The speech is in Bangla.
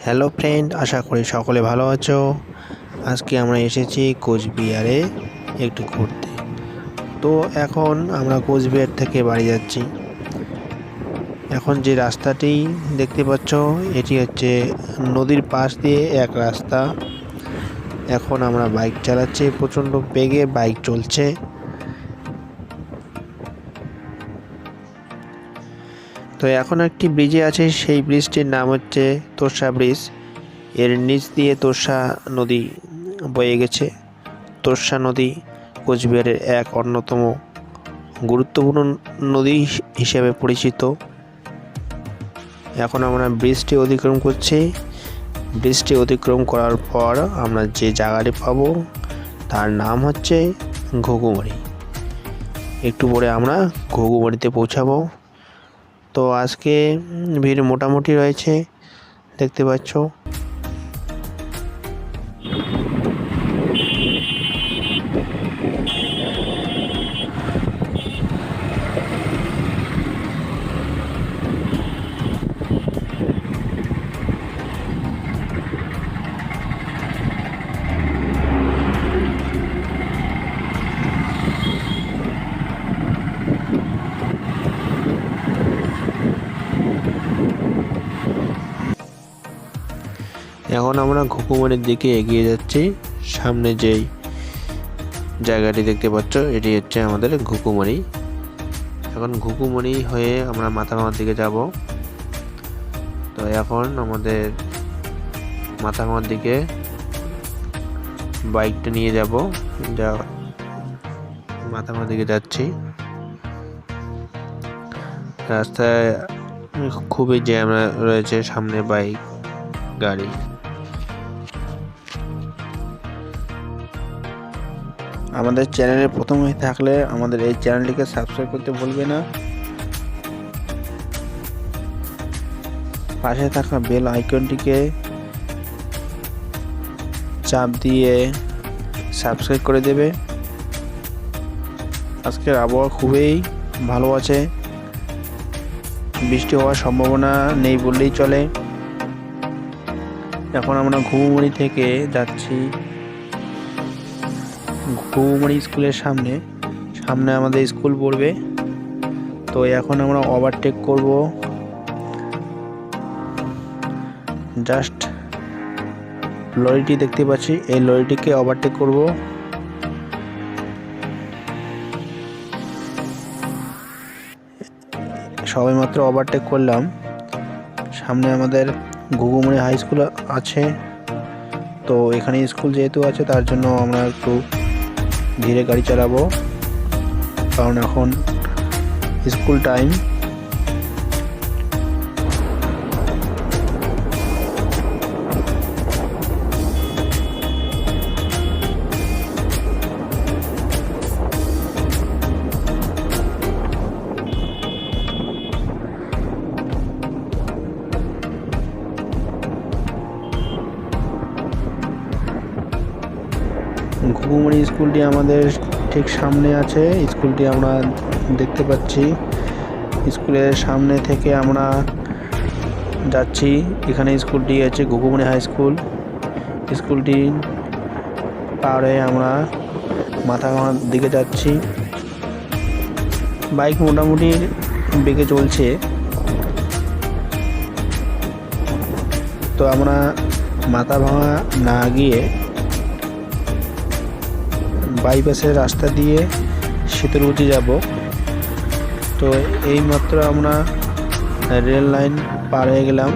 হ্যালো ফ্রেন্ড আশা করি সকলে ভালো আছো। আজকে আমরা এসেছি কোচবিহারে একটু ঘুরতে। তো এখন আমরা কোচবিহার থেকে বাড়ি যাচ্ছি। এখন যে রাস্তাটি দেখতে পাচ্ছ, এটি হচ্ছে নদীর পাশ দিয়ে এক রাস্তা। এখন আমরা বাইক চালাচ্ছি, প্রচণ্ড বেগে বাইক চলছে। তো এখন একটি ব্রিজে আছে? সেই ব্রিজটির নাম হচ্ছে তোষা ব্রিজের নিচ দিয়ে তোষা নদী বয়ে গেছে। তোষা নদী কোচবিহারের এক অন্যতম গুরুত্বপূর্ণ নদী হিসেবে পরিচিত। এখন আমরা ব্রিজটি অতিক্রম করছি। ব্রিজটি অতিক্রম করার পর আমরা যে জায়গাটি পাবো, তার নাম হচ্ছে ঘুঘুমারি একটু পরে আমরা ঘুঘুমারিতে পৌঁছাবো। তো আজকে ভিড় মোটামুটি রয়েছে দেখতে পাচ্ছ। এখন আমরা ঘুকুমারির দিকে এগিয়ে যাচ্ছি। সামনে যেই জায়গাটি দেখতে পাচ্ছ, এটি হচ্ছে আমাদের ঘুকুমারি এখন ঘুকুমারি হয়ে আমরা মাথাভাঙার দিকে যাব। তো এখন আমাদের মাথাভাঙার দিকে বাইকটা নিয়ে যাব। যা মাথাভাঙার দিকে যাচ্ছি। রাস্তায় খুবই জ্যাম রয়েছে সামনে বাইক, গাড়ি। আমাদের চ্যানেলে প্রথম হয়ে থাকলে আমাদের এই চ্যানেলটিকে সাবস্ক্রাইব করতে ভুলবে না। পাশে থাকা বেল আইকনটিকে চাপ দিয়ে সাবস্ক্রাইব করে দেবে। আজকের আবহাওয়া খুবই ভালো আছে। বৃষ্টি হওয়ার সম্ভাবনা নেই বললেই চলে। এখন আমরা ঘুমুমুড়ি থেকে যাচ্ছি। ঘুমুমুড়ি স্কুলের সামনে। সামনে আমাদের স্কুল পড়বে। তো এখন আমরা ওভারটেক করব। জাস্ট লরিটি দেখতে পাচ্ছি। এই লরিটিকে ওভারটেক করব। সবে মাত্র ওভারটেক করলাম। সামনে আমাদের ঘুঘুমুড়ি হাই স্কুল আছে। তো এখানে স্কুল যেহেতু আছে, তার জন্য আমরা একটু ধীরে গাড়ি চালাবো। কারণ এখন স্কুল টাইম ঘুঘুমুড়ি স্কুলটি আমাদের ঠিক সামনে আছে। স্কুলটি আমরা দেখতে পাচ্ছি। স্কুলের সামনে থেকে আমরা যাচ্ছি। এখানে স্কুলটি আছে ঘুঘুমুড়ি হাই স্কুল। স্কুলটি পার হয়ে আমরা মাথাভাঙার দিকে যাচ্ছি। বাইক মোটামুটি বেগে চলছে। তো আমরা মাথা ভাঙা না গিয়ে বাইপাসের রাস্তা দিয়ে শীতলকুচি যাব। তো এই মাত্র আমরা রেল লাইন পার হয়ে গেলাম।